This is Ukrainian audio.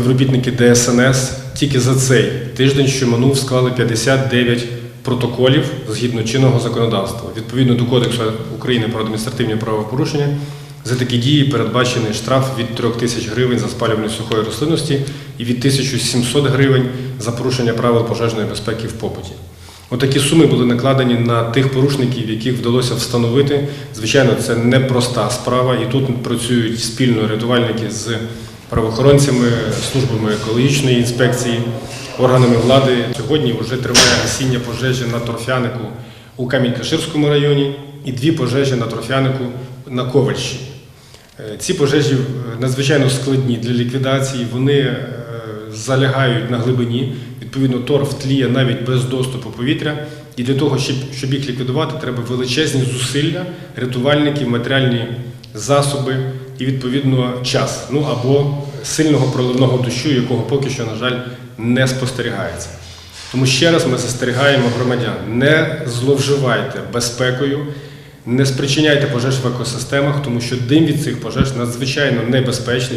співробітники ДСНС тільки за цей тиждень, що минув, склали 59 протоколів згідно чинного законодавства. Відповідно до Кодексу України про адміністративні правопорушення, за такі дії передбачений штраф від 3 тисяч гривень за спалювання сухої рослинності і від 1700 гривень за порушення правил пожежної безпеки в побуті. Отакі суми були накладені на тих порушників, яких вдалося встановити. Звичайно, це непроста справа, і тут працюють спільно рятувальники з правоохоронцями, службами екологічної інспекції, органами влади. Сьогодні вже триває гасіння пожежі на торфянику у Камінь-Каширському районі і дві пожежі на торфянику на Ковальщині. Е, Ці пожежі е, надзвичайно складні для ліквідації, вони е, залягають на глибині. Відповідно, торф тліє навіть без доступу повітря. І для того, щоб їх ліквідувати, треба величезні зусилля, рятувальників, матеріальні засоби і відповідно час. Ну або сильного проливного дощу, якого поки що, на жаль, не спостерігається. Тому ще раз ми застерігаємо громадян: не зловживайте безпекою, не спричиняйте пожеж в екосистемах, тому що дим від цих пожеж надзвичайно небезпечний.